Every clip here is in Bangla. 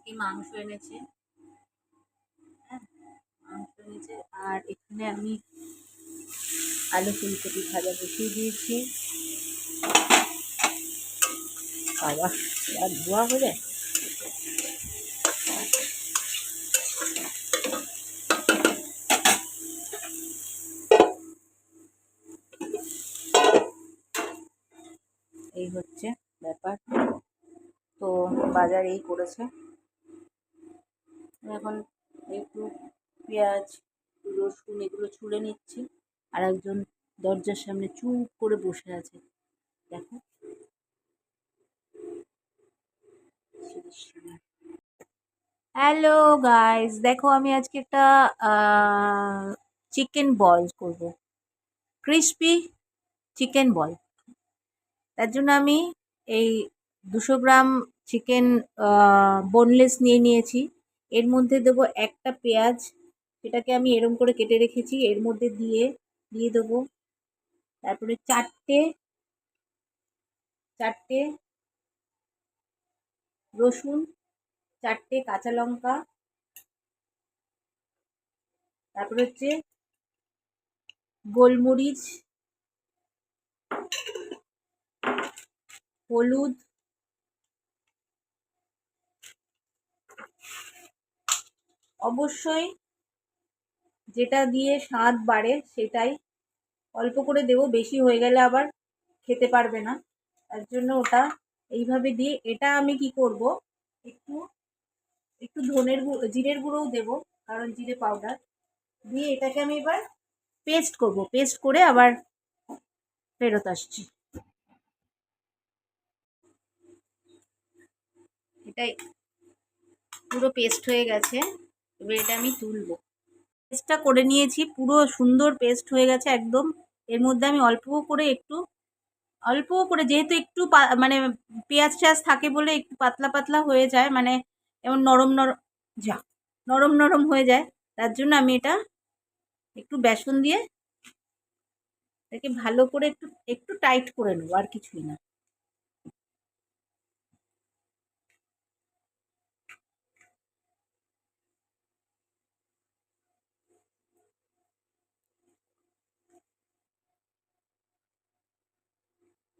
কি মাংস এনেছে। হ্যাঁ মাংস এনেছে। আর এখানে আমি আলু ফুলকপি ভাজা বসিয়ে দিয়েছি। বাবা আর ধোয়া যায় এই হচ্ছে ব্যাপার। তো বাজার এই করেছে। এখন একটু পেঁয়াজ, রসুন এগুলো ছুলে নিচ্ছি। আর একজন দরজার সামনে চুপ করে বসে আছে। দেখো। হ্যালো গাইস দেখো, আমি আজকে একটা চিকেন বল করব। ক্রিসপি চিকেন বল তার জন্য আমি এই দুশো গ্রাম চিকেন বোনলেস নিয়ে নিয়েছি। এর মধ্যে দেবো একটা পেঁয়াজ সেটাকে আমি এরম করে কেটে রেখেছি। এর মধ্যে দিয়ে দিয়ে দেবো তারপরে চারটে চারটে রসুন, চারটে কাঁচা লঙ্কা, তারপরে হচ্ছে গোলমরিচ, হলুদ অবশ্যই যেটা দিয়ে স্বাদ বাড়ে সেটাই অল্প করে দেবো, বেশি হয়ে গেলে আবার খেতে পারবে না। তার জন্য ওটা এইভাবে দিয়ে এটা আমি কি করব, একটু একটু ধনের গুঁড়ো জিরের গুঁড়োও দেবো, কারণ জিরে পাউডার দিয়ে এটাকে আমি এবার পেস্ট করব পেস্ট করে আবার ফেরত আসছি। এটাই পুরো পেস্ট হয়ে গেছে। এবার এটা আমি তুলবো। পেস্টটা করে নিয়েছি, পুরো সুন্দর পেস্ট হয়ে গেছে একদম। এর মধ্যে আমি অল্প করে একটু অল্প করে যেহেতু একটু মানে পেঁয়াজ টেয়াজ থাকে বলে একটু পাতলা পাতলা হয়ে যায় মানে এমন নরম নরম যা, নরম নরম হয়ে যায়, তার জন্য আমি এটা একটু বেসন দিয়ে এটাকে ভালো করে একটু একটু টাইট করে নেব, আর কিছুই না।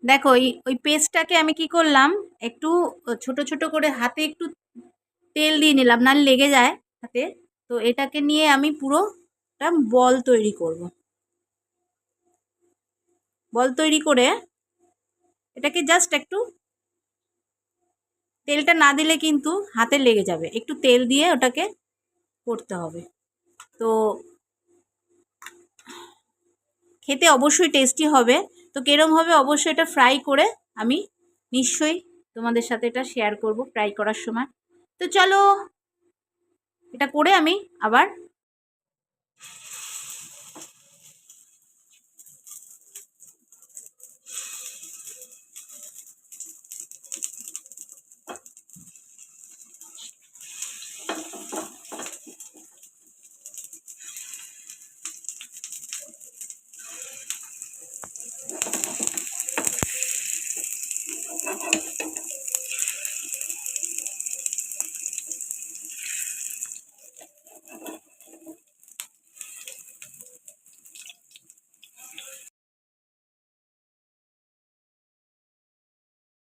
দেখো ওই ওই পেস্টটাকে আমি কি করলাম? একটু ছোট ছোট করে হাতে একটু তেল দিয়ে নিলাম না লেগে যায় হাতে। তো এটাকে নিয়ে আমি পুরোটা বল তৈরি করব। বল তৈরি করে এটাকে জাস্ট একটু তেলটা না দিলে কিন্তু হাতে লেগে যাবে। একটু তেল দিয়ে ওটাকে করতে হবে। তো খেতে অবশ্যই টেস্টি হবে। তো কেরম হবে অবশ্যই এটা ফ্রাই করে আমি নিশ্চয়ই তোমাদের সাথে এটা শেয়ার করব ফ্রাই করার সময়। তো চলো, এটা করে আমি আবার